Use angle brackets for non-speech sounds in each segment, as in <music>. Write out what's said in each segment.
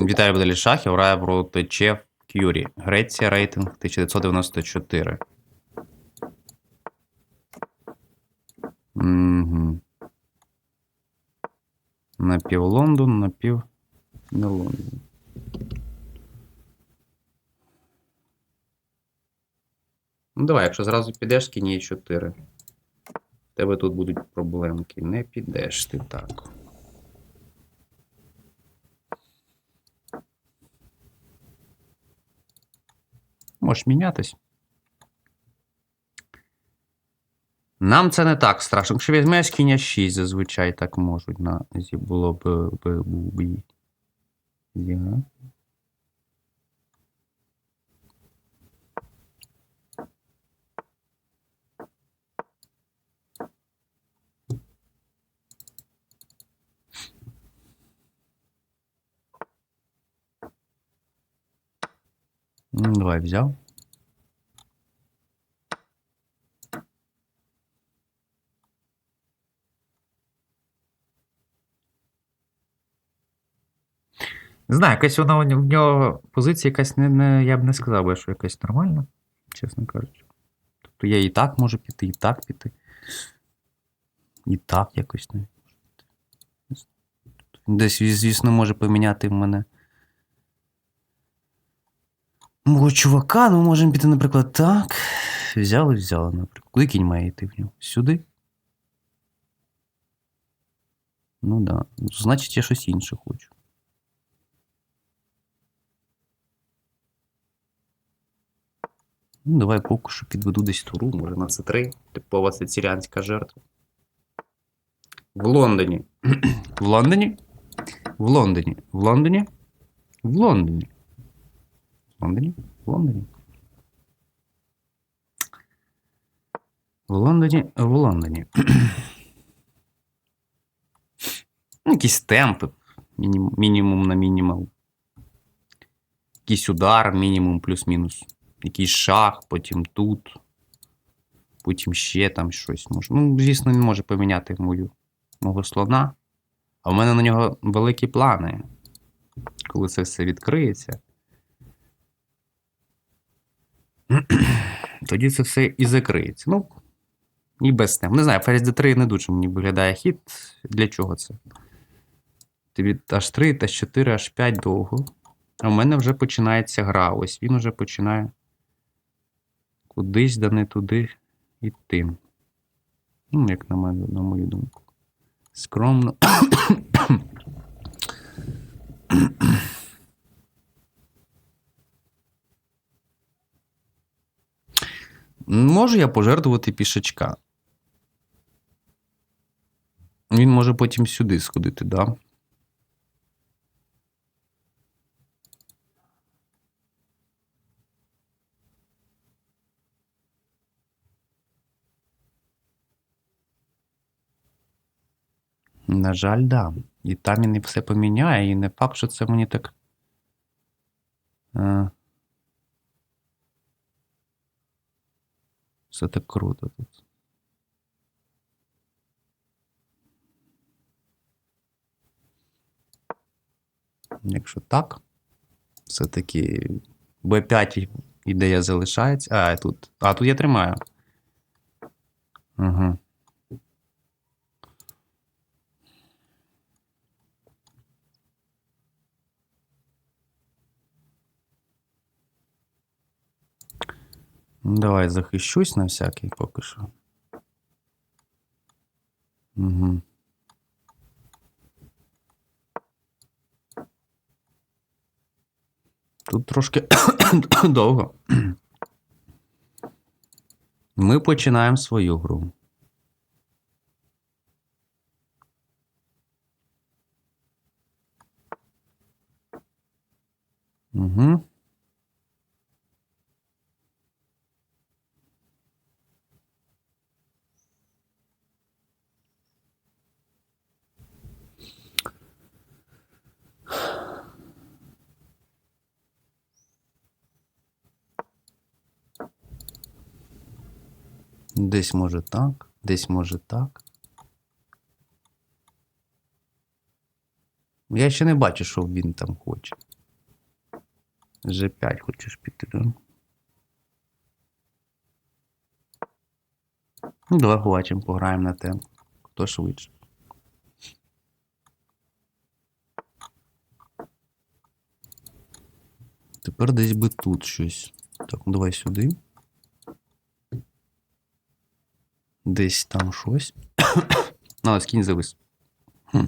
Віталій Баделі Шахів грає проти Чеф Кюрі. Греція рейтинг 1994. Угу. Напів Лондон, напів не Лондон. Ну, давай, якщо зразу підеш, кінь є 4. В тебе тут будуть проблемки. Не підеш ти так. Можеш мінятись. Нам це не так страшно. Якщо візьмеш кіння 6, зазвичай так можуть. На зі було б б б, бій. Давай взяв. Не знаю, якась вона в нього позиція якась не, не. Я б не сказав би, що якась нормальна, чесно кажучи. Тобто я і так можу піти, і так піти. І так якось не. Десь, звісно, може поміняти в мене. Мого чувака, ну можемо піти, наприклад, так. Взяли, взяли, наприклад. Куди кінь має йти в нього? Сюди? Ну да. Значить, я щось інше хочу. Ну, давай поки що підведу десь туру, може на С3. Типова сициліанська жертва. <clears throat> В Лондоні. В Лондоні? В Лондоні. В Лондоні? В Лондоні. В Лондоні? В Лондоні. В Лондоні, в Лондоні. <clears throat> Ну, Якісь темпи. Мінімум, на мінімум. Якийсь удар, мінімум плюс-мінус. Якийсь шах, потім тут. Потім ще там щось може. Ну, звісно, він може поміняти мою, мого слона. А в мене на нього великі плани. Коли це все відкриється. Тоді це все і закриється. Ну, і без тем. Не знаю, ферзь d3 не дуже мені виглядає хід. Для чого це? Тобі H3, H4, H5 довго. А в мене вже починається гра. Ось він вже починає кудись да не туди йти. Ну, як на мою, на мою думку. Скромно. Можу я пожертвувати пішачка. Він може потім сюди сходити, да? На жаль, да. І там він і все поміняє, і не факт, що це мені так. Е, Все так круто тут. Якщо так, все-таки B5 ідея залишається. А, тут. А, тут я тримаю. Угу. Давай захищусь на всякий поки що. Угу. Тут трошки <coughs> довго. Ми починаємо свою гру. Угу. Десь може так, десь може так. Я ще не бачу, що він там хоче. G5 хочеш піти, да? Ну, давай побачимо, пограємо на темп. Хто швидше. Тепер десь би тут щось. Так, ну давай сюди. Десь там щось. <coughs> Але скинь завис. Хм.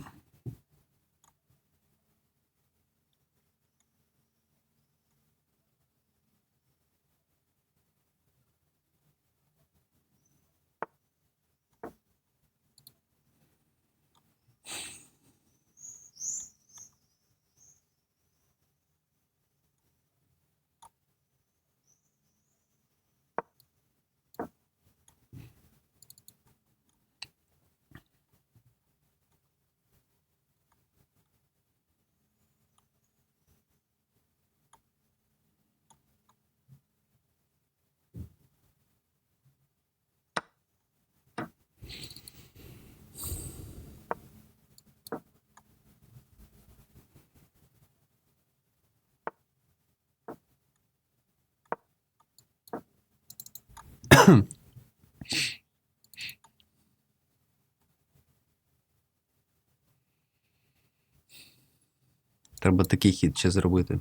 Треба такий хід ще зробити.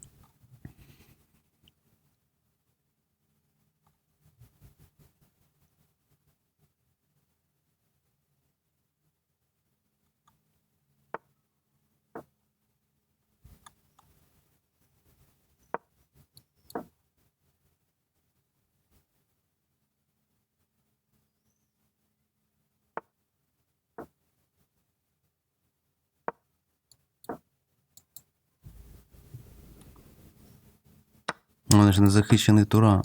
ж не захищений тура.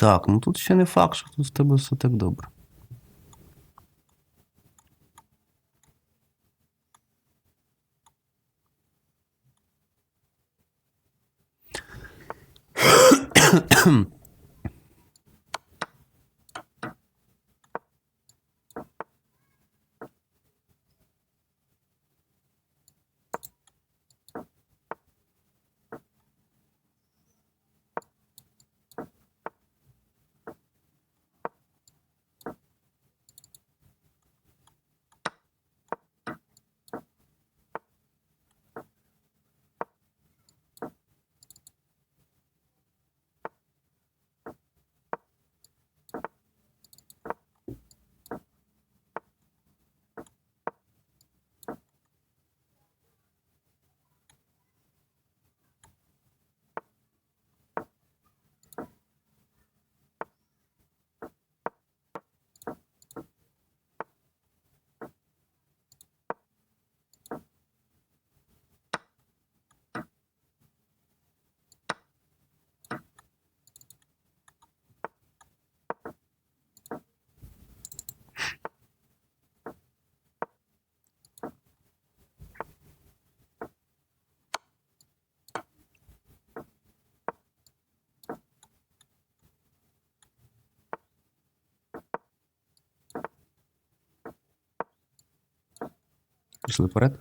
Так, ну тут ще не факт, що тут з тебе все так добре. Пришли вперед.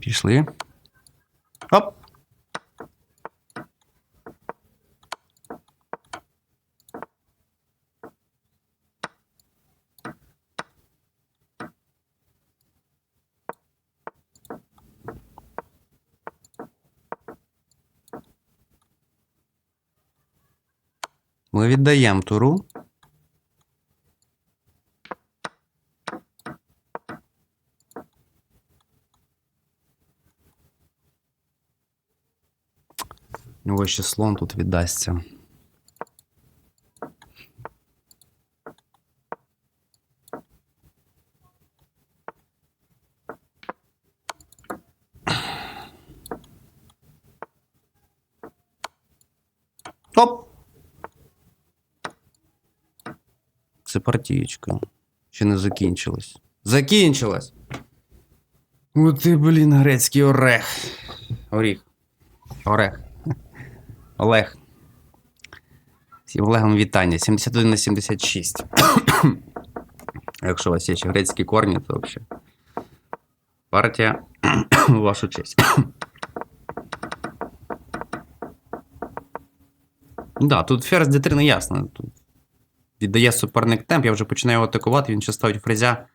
Пішли. Оп! Ми віддаємо туру. У слон тут віддасться. Оп! Це партієчка. Ще не закінчилась. Закінчилась! Ну ти, блін, грецький орех. Оріх. Орех. Олег. Всім Олегом вітання. 71 на 76. <coughs> Якщо у вас є ще грецькі корні, то взагалі. Партія <coughs> в вашу честь. <coughs> Да, тут ферзь d3 не ясно. Тут віддає суперник темп, я вже починаю атакувати, він ще ставить фрезя.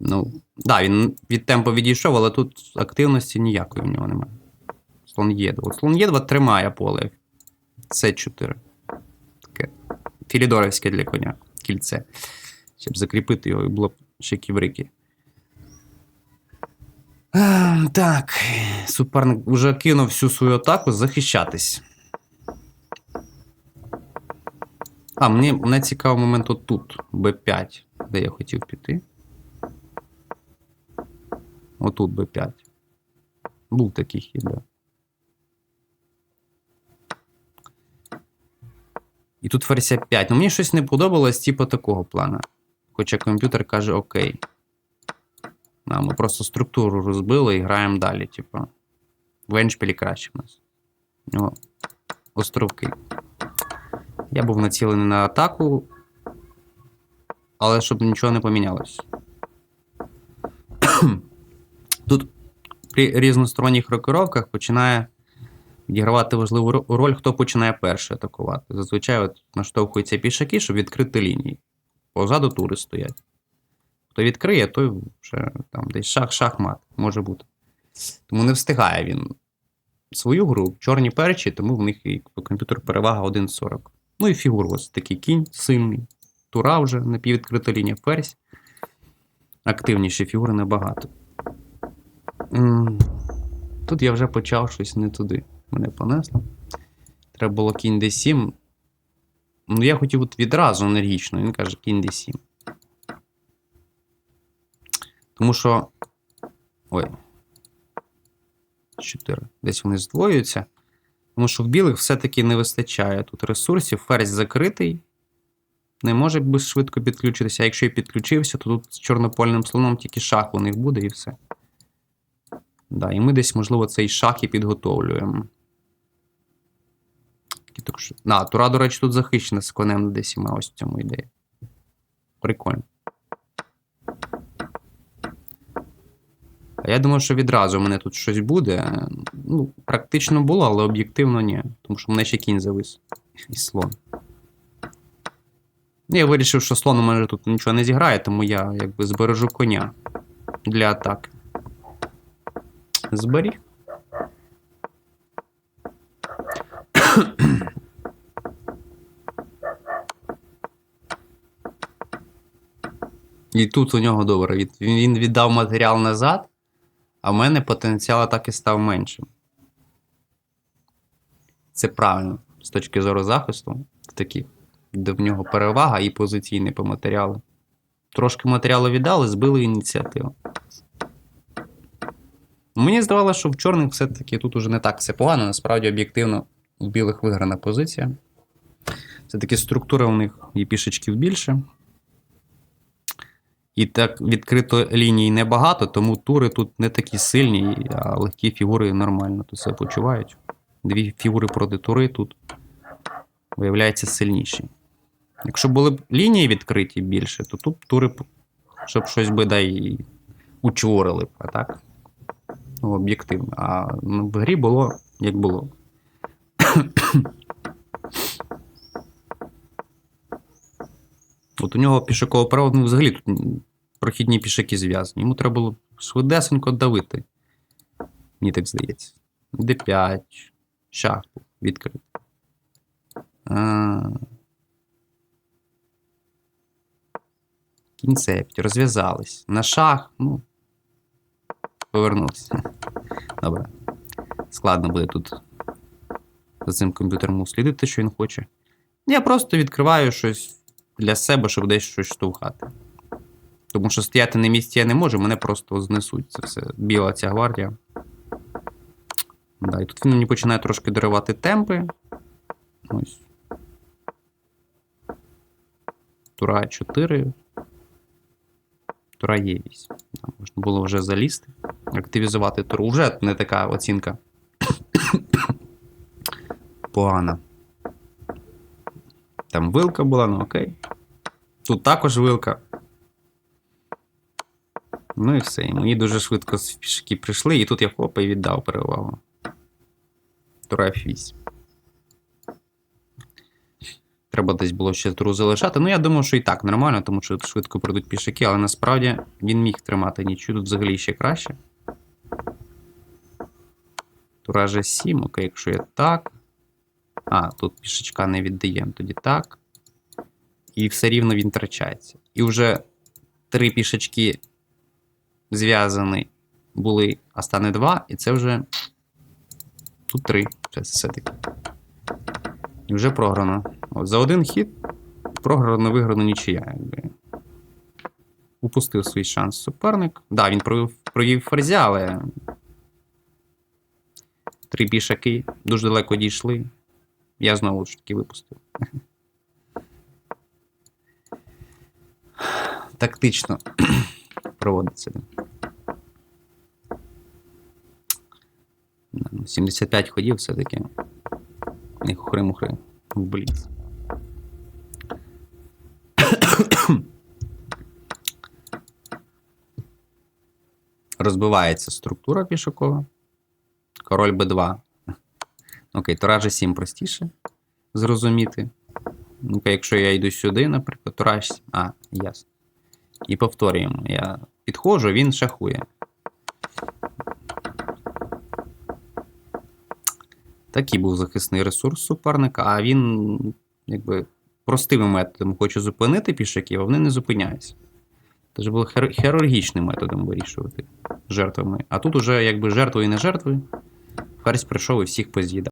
Ну, да, він від темпу відійшов, але тут активності ніякої в нього немає. Слон Є2. От слон Є2 тримає поле. С4. Таке філідорівське для коня. Кільце. Щоб закріпити його і було б ще ківрики. А, так. Суперник вже кинув всю свою атаку захищатись. А, мені, мене цікавий момент отут, Б5, де я хотів піти. Отут Б5. Був такий хід, да. І тут версія 5. Ну, мені щось не подобалось, типу такого плана. Хоча комп'ютер каже окей. А, ми просто структуру розбили і граємо далі, типу. В Еншпілі краще в нас. Нього островки. Я був націлений на атаку, але щоб нічого не помінялось. Тут при різносторонніх рокировках починає відігравати важливу роль, хто починає перший атакувати. Зазвичай от наштовхуються пішаки, щоб відкрити лінії. Позаду тури стоять. Хто відкриє, той вже там десь шах-шах-мат може бути. Тому не встигає він свою гру. Чорні перші, тому в них і по комп'ютеру перевага 1.40. Ну і фігур ось такий кінь сильний. Тура вже напіввідкрита лінія ферзь. Активніші фігури набагато. Тут я вже почав щось не туди. Мене понесло. Треба було кінь d7. Ну, я хотів от відразу енергічно. Він каже кінь d7. Тому що. Ой. 4. Десь вони здвоюються. Тому що в білих все-таки не вистачає тут ресурсів. Ферзь закритий. Не може без швидко підключитися. А якщо і підключився, то тут з чорнопольним слоном тільки шах у них буде і все. Да, і ми десь, можливо, цей шах і підготовлюємо. Тільки Так що... На, Тура, до речі, тут захищена з конем на десь ось в цьому ідея. Прикольно. А я думав, що відразу в мене тут щось буде. Ну, практично було, але об'єктивно ні. Тому що в мене ще кінь завис. І слон. Ну, Я вирішив, що слон у мене тут нічого не зіграє, тому я якби збережу коня для атаки. Зберіг. І тут у нього добре. Він віддав матеріал назад, а в мене потенціал атаки став меншим. Це правильно з точки зору захисту, таких, де в нього перевага і позиційний по матеріалу. Трошки матеріалу віддали, збили ініціативу. Мені здавалося, що в чорних все-таки тут уже не так все погано. Насправді, об'єктивно, у білих виграна позиція. Все-таки структура у них і пішечків більше. І так відкрито ліній небагато, тому тури тут не такі сильні, а легкі фігури нормально тут себе почувають. Дві фігури проти тури тут виявляються сильніші. Якщо були б лінії відкриті більше, то тут тури, щоб щось би дай учворили б, а так? Ну, об'єктивно. А ну, в грі було як було. От у нього пішакове право, ну взагалі тут прохідні пішаки зв'язані. Йому треба було швидесенько давити. Мені так здається. Д5. Шах відкрити. А... Кінцепт, розв'язались. На шах, ну. Повернувся. Добре. Складно буде тут за цим комп'ютером услідити, що він хоче. Я просто відкриваю щось для себе, щоб десь щось штовхати. Тому що стояти на місці я не можу, мене просто знесуть. Це все біла ця гвардія. Да, і тут він мені починає трошки дарувати темпи. Ось. Тура 4. Тура є 8. Там можна було вже залізти, активізувати туру. Вже не така оцінка. <coughs> Погана. Там вилка була, ну окей. Тут також вилка. Ну і все. І мені дуже швидко пішки прийшли, і тут я хопа і віддав перевагу. Тура F8. Треба десь було ще туру залишати. Ну, я думав, що і так нормально, тому що тут швидко прийдуть пішаки, але насправді він міг тримати нічого, тут взагалі ще краще. Тура G7, окей, якщо я так. А, тут пішечка не віддаємо, тоді так. І все рівно він втрачається. І вже три пішечки зв'язані були, а стане два, і це вже. Тут три. Це все-таки. І вже програно. От, за один хід програно, виграно нічия. Якби. Упустив свій шанс суперник. Да, він провів, провів ферзя, але. Три пішаки дуже далеко дійшли. Я знову ж таки випустив. Тактично проводиться. Ну, 75 ходів все-таки. Не хухри-мухри в бліц. Розбивається структура пішокова. Король Б2. Окей, Тура G7 простіше зрозуміти. Ну, якщо я йду сюди, наприклад, Тура H7. А, ясно. І повторюємо. Я підходжу, він шахує. Такий був захисний ресурс суперника, а він, якби, простими методами хоче зупинити пішаків, а вони не зупиняються. Тож було хір- хірургічним методом вирішувати жертвами. А тут уже якби жертвою і не жертвою. Ферзь прийшов і всіх поз'їдав.